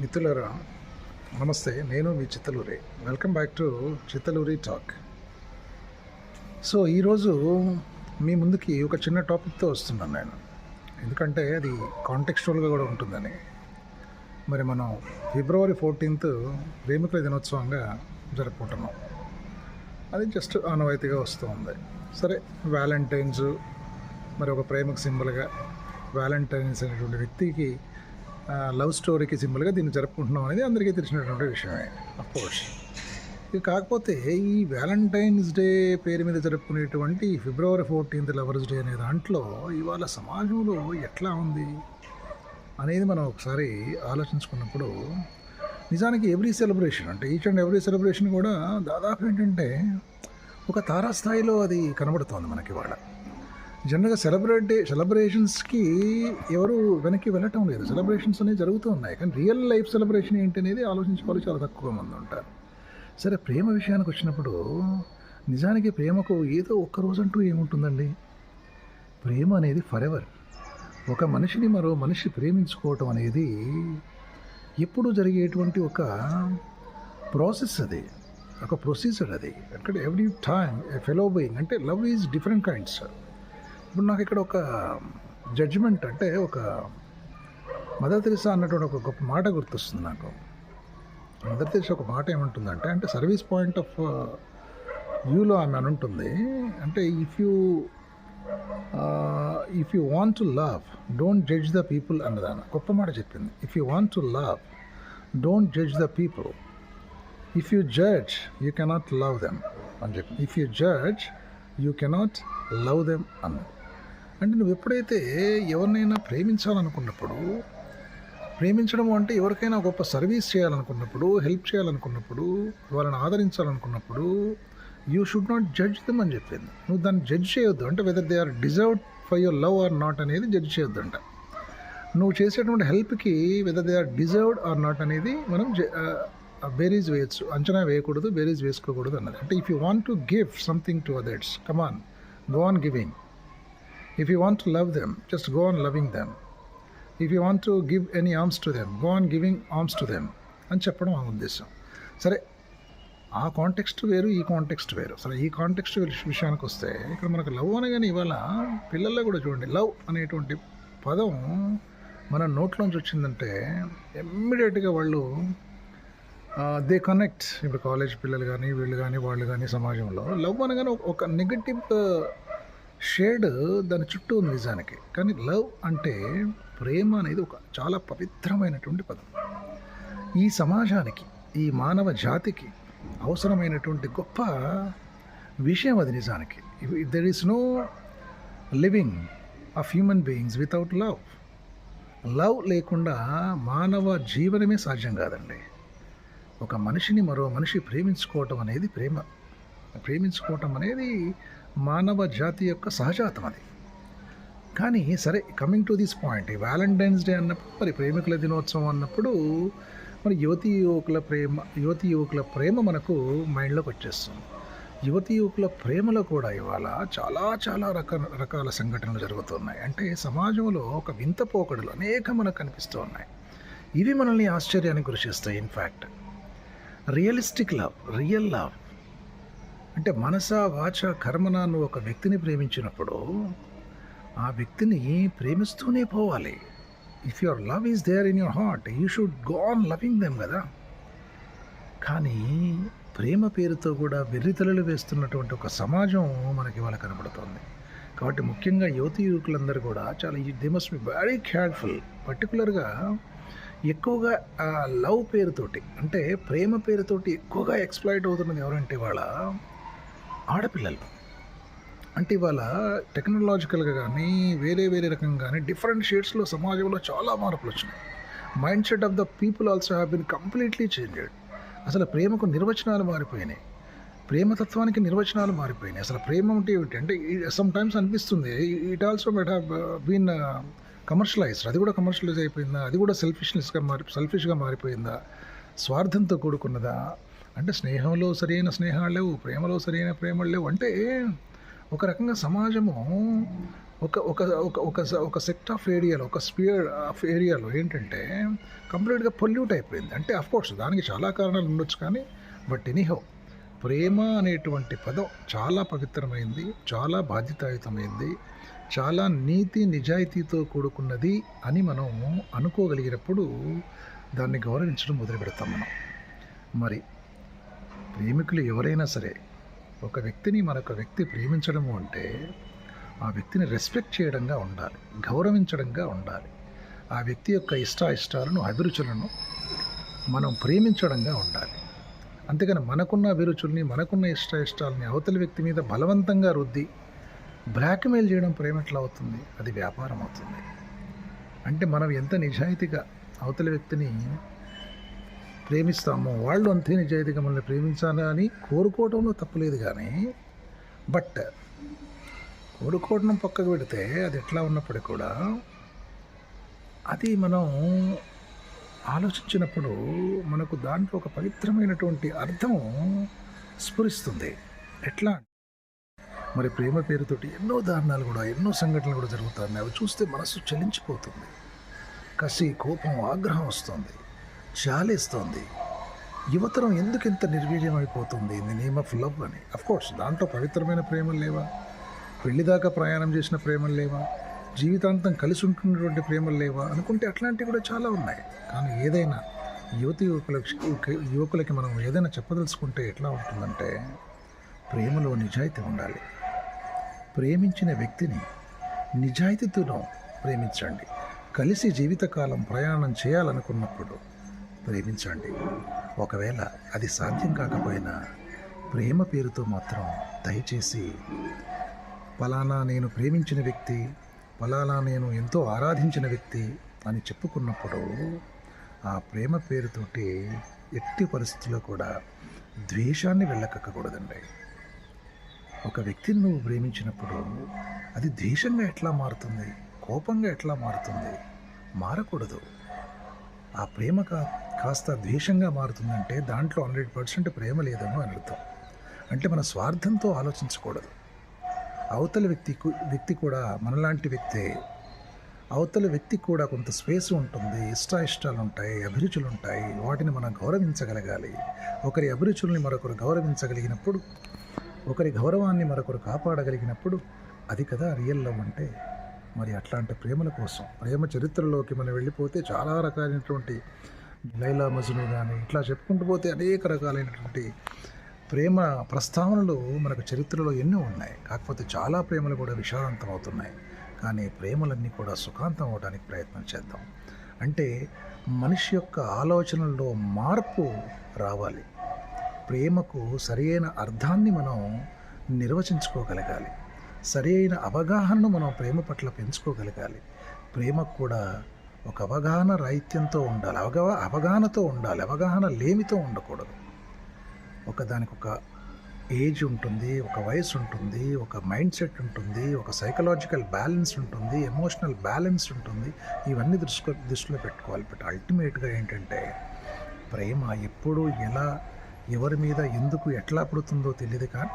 మిత్రులరా నమస్తే నేను మీ Chittaluri. Welcome back to Chittaluri talk so ఈరోజు మీ ముందుకి ఒక చిన్న టాపిక్తో వస్తున్నాను నేను. ఎందుకంటే అది కాంటెక్చువల్గా కూడా ఉంటుందని. మరి మనం ఫిబ్రవరి ఫోర్టీన్త్ ప్రేమికుల దినోత్సవంగా జరుపుకుంటున్నాం. అది జస్ట్ ఆనవాయితీగా వస్తూ ఉంది. సరే వ్యాలంటైన్స్ మరి ఒక ప్రేమకు సింబల్గా వ్యాలంటైన్స్ అనేటువంటి వ్యక్తికి లవ్ స్టోరీకి సింబల్గా దీన్ని జరుపుకుంటున్నాం అనేది అందరికీ తెలిసినటువంటి విషయమే. అఫ్కోర్స్ ఇది కాకపోతే ఈ వ్యాలంటైన్స్ డే పేరు మీద జరుపుకునేటువంటి ఫిబ్రవరి ఫోర్టీన్త్ లవర్స్ డే అనే దాంట్లో ఇవాళ సమాజంలో ఎట్లా ఉంది అనేది మనం ఒకసారి ఆలోచించుకున్నప్పుడు నిజానికి ఎవ్రీ సెలబ్రేషన్ అంటే ఈచ్ అండ్ ఎవ్రీ సెలబ్రేషన్ కూడా దాదాపు ఏంటంటే ఒక తారాస్థాయిలో అది కనబడుతోంది మనకి వాళ్ళ జనరల్గా సెలబ్రేట్ సెలబ్రేషన్స్కి ఎవరు వెనక్కి వెళ్ళటం లేదు. సెలబ్రేషన్స్ అనేవి జరుగుతూ ఉన్నాయి. కానీ రియల్ లైఫ్ సెలబ్రేషన్ ఏంటి అనేది ఆలోచించుకోవాలి. చాలా తక్కువ మంది ఉంటారు. సరే ప్రేమ విషయానికి వచ్చినప్పుడు నిజానికి ప్రేమకు ఏదో ఒక్క రోజంటూ ఏముంటుందండి? ప్రేమ అనేది ఫర్ ఎవర్ ఒక మనిషిని మరో మనిషి ప్రేమించుకోవటం అనేది ఎప్పుడు జరిగేటువంటి ఒక ప్రాసెస్ అది. ఒక ప్రొసీజర్ అది. అక్కడ ఎవ్రీ టైమ్ ఫెలో బోయింగ్ అంటే లవ్ ఈజ్ డిఫరెంట్ కైండ్స్. ఇప్పుడు నాకు ఇక్కడ ఒక జడ్జిమెంట్ అంటే ఒక మదర్ తెరిసా అన్నటువంటి ఒక గొప్ప మాట గుర్తొస్తుంది నాకు. మదర్ తెరిసా ఒక మాట ఏమంటుందంటే అంటే సర్వీస్ పాయింట్ ఆఫ్ వ్యూలో ఆమె అని ఉంటుంది అంటే if you if you want to love don't judge the people అన్నదాన. గొప్ప మాట చెప్పింది. If you want to love don't judge the people if you judge you cannot love them అని చెప్పి. If you judge you cannot love them అన్నది. అంటే నువ్వు ఎప్పుడైతే ఎవరినైనా ప్రేమించాలనుకున్నప్పుడు ప్రేమించడం అంటే ఎవరికైనా గొప్ప సర్వీస్ చేయాలనుకున్నప్పుడు హెల్ప్ చేయాలనుకున్నప్పుడు వాళ్ళని ఆదరించాలనుకున్నప్పుడు you should not judge them అని చెప్పింది. నువ్వు దాన్ని జడ్జ్ చేయొద్దు. అంటే whether they are deserve for your love or not అనేది జడ్జ్ చేయొద్దు అంట. నువ్వు చేసేటువంటి హెల్ప్కి whether they are deserved or not అనేది మనం బేరీజ్ వేయచ్చు. అంచనా వేయకూడదు బేరీజ్ వేసుకోకూడదు అన్నది. అంటే if you want to give something to others come on go on giving if you want to love them, just go on loving them. If you want to give any alms to them go on giving alms to them అని చెప్పడం ఆ ఉద్దేశం. సరే ఆ context వేరు ఈ context వేరు. సరే ఈ కాంటెక్స్ట్ విషయానికి వస్తే ఇక్కడ మనకు లవ్ అనగానే ఇవాళ పిల్లల్లో కూడా చూడండి లవ్ అనేటువంటి పదం మన నోట్లోంచి వచ్చిందంటే ఇమ్మీడియట్గా వాళ్ళు దే కనెక్ట్ ఇప్పుడు కాలేజ్ పిల్లలు కానీ వీళ్ళు కానీ వాళ్ళు కానీ సమాజంలో లవ్ అనగానే ఒక నెగటివ్ షేడ్ దాని చుట్టూ ఉంది నిజానికి. కానీ లవ్ అంటే ప్రేమ అనేది ఒక చాలా పవిత్రమైనటువంటి పదం. ఈ సమాజానికి ఈ మానవ జాతికి అవసరమైనటువంటి గొప్ప విషయం అది నిజానికి. There is no living of human beings without love love లేకుండా మానవ జీవనమే సాధ్యం కాదండి. ఒక మనిషిని మరో మనిషి ప్రేమించుకోవటం అనేది ప్రేమ. ప్రేమించుకోవటం అనేది మానవ జాతి యొక్క సహజాతం అది. కానీ సరే coming to this point Valentine's Day అన్నప్పుడు మరి ప్రేమికుల దినోత్సవం అన్నప్పుడు మరి యువతి యువకుల ప్రేమ యువతి యువకుల ప్రేమ మనకు మైండ్లోకి వచ్చేస్తుంది. యువతి యువకుల ప్రేమలో కూడా ఇవాళ చాలా చాలా రక రకాల సంఘటనలు జరుగుతున్నాయి. అంటే సమాజంలో ఒక వింత పోకడలు అనేక మనకు కనిపిస్తూ ఉన్నాయి. ఇవి మనల్ని ఆశ్చర్యానికి కృషిస్తాయి in fact realistic love real love అంటే మనస వాచ కర్మన నువ్వు ఒక వ్యక్తిని ప్రేమించినప్పుడు ఆ వ్యక్తిని ప్రేమిస్తూనే పోవాలి. If your love is there in your heart you should go on loving them కదా. కానీ ప్రేమ పేరుతో కూడా వెర్రితలలు వేస్తున్నటువంటి ఒక సమాజం మనకి ఇవాళ కనబడుతోంది. కాబట్టి ముఖ్యంగా యువతి యువకులందరూ కూడా చాలా they must be very careful పర్టికులర్గా ఎక్కువగా ఆ లవ్ పేరుతోటి అంటే ప్రేమ పేరుతోటి ఎక్కువగా ఎక్స్ప్లాయిట్ అవుతున్నది ఎవరంటే వాళ్ళ ఆడపిల్లలు. అంటే ఇవాళ టెక్నాలజికల్గా కానీ వేరే వేరే రకంగా కానీ డిఫరెంట్ షేడ్స్లో సమాజంలో చాలా మార్పులు వచ్చినాయి. Mind set of the people also have been completely changed అసలు ప్రేమకు నిర్వచనాలు మారిపోయినాయి. ప్రేమతత్వానికి నిర్వచనాలు మారిపోయినాయి. అసలు ప్రేమ అంటే ఏమిటి? అంటే సమ్ టైమ్స్ అనిపిస్తుంది. It also might have been commercialized అది కూడా కమర్షియలైజ్ అయిపోయిందా? అది కూడా సెల్ఫిష్నెస్గా మారి సెల్ఫిష్గా మారిపోయిందా? స్వార్థంతో కూడుకున్నదా? అంటే స్నేహంలో సరైన స్నేహాలు లేవు ప్రేమలో సరైన ప్రేమలు లేవు. అంటే ఒక రకంగా సమాజము ఒక ఒక ఒక ఒక ఒక సెక్ట్ ఆఫ్ ఏరియాలో ఒక స్పియర్ ఆఫ్ ఏరియాలో ఏంటంటే కంప్లీట్గా పొల్యూట్ అయిపోయింది. అంటే కోర్స్ దానికి చాలా కారణాలు ఉండొచ్చు కానీ బట్ ఎనీహో ప్రేమ అనేటువంటి పదం చాలా పవిత్రమైంది చాలా బాధ్యతాయుతమైంది చాలా నీతి నిజాయితీతో కూడుకున్నది అని మనం అనుకోగలిగినప్పుడు దాన్ని గౌరవించడం మొదలు పెడతాం మనం. మరి ప్రేమికులు ఎవరైనా సరే ఒక వ్యక్తిని మరొక వ్యక్తి ప్రేమించడము అంటే ఆ వ్యక్తిని రెస్పెక్ట్ చేయడంగా ఉండాలి గౌరవించడంగా ఉండాలి. ఆ వ్యక్తి యొక్క ఇష్టాయిష్టాలను అభిరుచులను మనం ప్రేమించడంగా ఉండాలి. అంతేగాని మనకున్న అభిరుచుల్ని మనకున్న ఇష్ట ఇష్టాలని అవతలి వ్యక్తి మీద బలవంతంగా రుద్ది బ్లాక్మెయిల్ చేయడం ప్రేమ ఎట్లా అవుతుంది? అది వ్యాపారం అవుతుంది. అంటే మనం ఎంత నిజాయితీగా అవతలి వ్యక్తిని ప్రేమిస్తామో. వాళ్ళు అంతే నిజాయితీగా మనల్ని ప్రేమించాలి అని కోరుకోవడంలో తప్పులేదు కానీ బట్ కోరుకోవడం పక్కకు పెడితే అది ఎట్లా ఉన్నప్పటికీ కూడా అది మనం ఆలోచించినప్పుడు మనకు దాంట్లో ఒక పవిత్రమైనటువంటి అర్థం స్ఫురిస్తుంది. ఎట్లా? మరి ప్రేమ పేరుతోటి ఎన్నో దారుణాలు కూడా ఎన్నో సంఘటనలు కూడా జరుగుతాయి అవి చూస్తే మనసు చలించిపోతుంది. కసి కోపం ఆగ్రహం వస్తుంది. చాలేస్తోంది యువతరం ఎందుకు ఇంత నిర్వీర్యం అయిపోతుంది in the name of love అని కోర్స్ దాంట్లో పవిత్రమైన ప్రేమలు లేవా? పెళ్ళిదాకా ప్రయాణం చేసిన ప్రేమలు లేవా? జీవితాంతం కలిసి ఉంటున్నటువంటి ప్రేమలు లేవా? అనుకుంటే అట్లాంటివి కూడా చాలా ఉన్నాయి. కానీ ఏదైనా యువతి యువకులకి యువకులకి మనం ఏదైనా చెప్పదలుచుకుంటే ఎట్లా ఉంటుందంటే ప్రేమలో నిజాయితీ ఉండాలి. ప్రేమించిన వ్యక్తిని నిజాయితీతో ప్రేమించండి. కలిసి జీవితకాలం ప్రయాణం చేయాలనుకున్నప్పుడు ప్రేమించండి. ఒకవేళ అది సాధ్యం కాకపోయినా ప్రేమ పేరుతో మాత్రం దయచేసి ఫలానా నేను ప్రేమించిన వ్యక్తి ఫలానా నేను ఎంతో ఆరాధించిన వ్యక్తి అని చెప్పుకున్నప్పుడు ఆ ప్రేమ పేరుతోటి ఎట్టి పరిస్థితుల్లో కూడా ద్వేషాన్ని వెళ్ళకక్కకూడదండి ఒక వ్యక్తిని నువ్వు ప్రేమించినప్పుడు అది ద్వేషంగా ఎట్లా మారుతుంది? కోపంగా ఎట్లా మారుతుంది? మారకూడదు. ఆ ప్రేమ కాస్త ద్వేషంగా మారుతుందంటే దాంట్లో హండ్రెడ్ పర్సెంట్ ప్రేమ లేదేమో అని అర్థం. అంటే మన స్వార్థంతో ఆలోచించకూడదు. అవతల వ్యక్తి వ్యక్తి కూడా మనలాంటి వ్యక్తే. అవతల వ్యక్తి కూడా కొంత స్పేస్ ఉంటుంది ఇష్ట ఉంటాయి అభిరుచులు ఉంటాయి వాటిని మనం గౌరవించగలగాలి. ఒకరి అభిరుచుల్ని మరొకరు గౌరవించగలిగినప్పుడు ఒకరి గౌరవాన్ని మరొకరు కాపాడగలిగినప్పుడు అది కదా రియల్ లవ్ అంటే. మరి అట్లాంటి ప్రేమల కోసం ప్రేమ చరిత్రలోకి మనం వెళ్ళిపోతే చాలా రకాలైనటువంటి లైలా మజ్ను కానీ ఇట్లా చెప్పుకుంటూ పోతే అనేక రకాలైనటువంటి ప్రేమ ప్రస్తావనలు మనకు చరిత్రలో ఎన్నో ఉన్నాయి. కాకపోతే చాలా ప్రేమలు కూడా విషాదాంతం అవుతున్నాయి కానీ ప్రేమలన్నీ కూడా సుఖాంతం అవడానికి ప్రయత్నం చేద్దాం. అంటే మనిషి యొక్క ఆలోచనల్లో మార్పు రావాలి. ప్రేమకు సరియైన అర్థాన్ని మనం నిర్వచించుకోగలగాలి. సరి అయిన అవగాహనను మనం ప్రేమ పట్ల పెంచుకోగలగాలి. ప్రేమకు కూడా ఒక అవగాహన రాహిత్యంతో ఉండాలి. అవగా అవగాహనతో ఉండాలి. అవగాహన లేమితో ఉండకూడదు. ఒకదానికి ఒక ఏజ్ ఉంటుంది ఒక వయసు ఉంటుంది ఒక మైండ్ సెట్ ఉంటుంది ఒక సైకలాజికల్ బ్యాలెన్స్ ఉంటుంది ఎమోషనల్ బ్యాలెన్స్ ఉంటుంది. ఇవన్నీ దృష్టిలో దృష్టిలో పెట్టుకోవాలి. బట్ అల్టిమేట్గా ఏంటంటే ప్రేమ ఎప్పుడు ఎలా ఎవరి మీద ఎందుకు ఎట్లా పుడుతుందో తెలియదు కానీ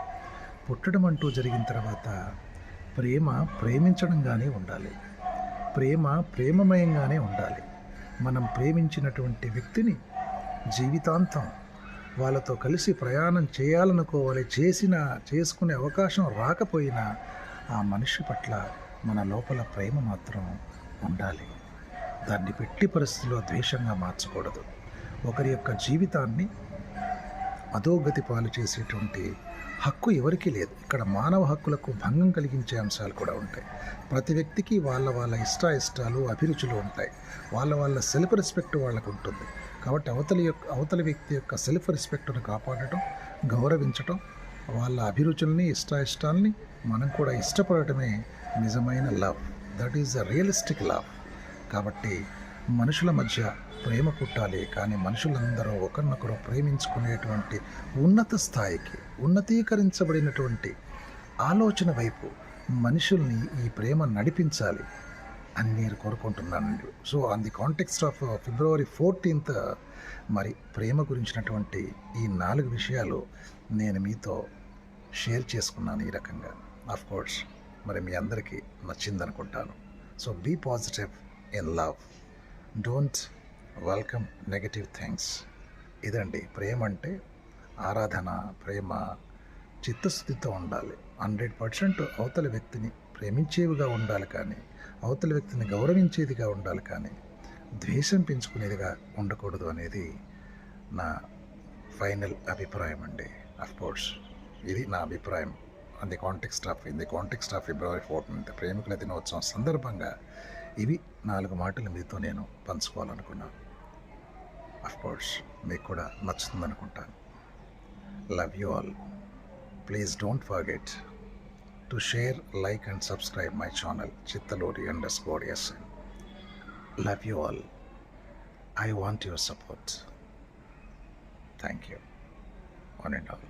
పుట్టడం అంటూ జరిగిన తర్వాత ప్రేమ ప్రేమించడంగానే ఉండాలి. ప్రేమ ప్రేమమయంగానే ఉండాలి. మనం ప్రేమించినటువంటి వ్యక్తిని జీవితాంతం వాళ్ళతో కలిసి ప్రయాణం చేయాలనుకోవాలి చేసిన చేసుకునే అవకాశం రాకపోయినా ఆ మనిషి పట్ల మన లోపల ప్రేమ మాత్రం ఉండాలి. దాన్ని పెట్టి పరిస్థితిలో ద్వేషంగా మార్చకూడదు. ఒకరి యొక్క జీవితాన్ని అధోగతి పాలు చేసేటువంటి హక్కు ఎవరికీ లేదు. ఇక్కడ మానవ హక్కులకు భంగం కలిగించే అంశాలు కూడా ఉంటాయి. ప్రతి వ్యక్తికి వాళ్ళ వాళ్ళ ఇష్ట ఇష్టాలు అభిరుచులు ఉంటాయి. వాళ్ళ వాళ్ళ సెల్ఫ్ రెస్పెక్ట్ వాళ్ళకు ఉంటుంది. కాబట్టి అవతలి యొక్క అవతలి వ్యక్తి యొక్క సెల్ఫ్ రెస్పెక్ట్ను కాపాడటం గౌరవించటం వాళ్ళ అభిరుచుల్ని ఇష్ట మనం కూడా ఇష్టపడటమే నిజమైన love. That is the realistic love. కాబట్టి మనుషుల మధ్య ప్రేమ పుట్టాలి కానీ మనుషులందరూ ఒకరినొకరు ప్రేమించుకునేటువంటి ఉన్నత స్థాయికి ఉన్నతీకరించబడినటువంటి ఆలోచన వైపు మనుషుల్ని ఈ ప్రేమ నడిపించాలి అని నేను కోరుకుంటున్నానండి. So on the context of February fourteenth మరి ప్రేమ గురించినటువంటి ఈ నాలుగు విషయాలు నేను మీతో షేర్ చేసుకున్నాను ఈ రకంగా. ఆఫ్ కోర్స్ మరి మీ అందరికీ నచ్చిందనుకుంటాను. So be positive in love don't welcome negative things. ఇదండి ప్రేమ అంటే ఆరాధన ప్రేమ చిత్తశుద్ధితో ఉండాలి. హండ్రెడ్ పర్సెంట్ అవతల వ్యక్తిని ప్రేమించేవిగా ఉండాలి కానీ అవతల వ్యక్తిని గౌరవించేదిగా ఉండాలి కానీ ద్వేషం పెంచుకునేదిగా ఉండకూడదు అనేది నా ఫైనల్ అభిప్రాయం అండి కోర్స్. ఇది నా అభిప్రాయం. అది context of in the context of February fourteenth ప్రేమికుల దినోత్సవం సందర్భంగా ఇవి నాలుగు మాటలు మీతో నేను పంచుకోవాలనుకున్నాను. కోర్స్ మీకు కూడా నచ్చుతుంది అనుకుంటాను love you all please don't forget to share like and subscribe my channel Chittaluri underscore S love you all I want your support thank you one and all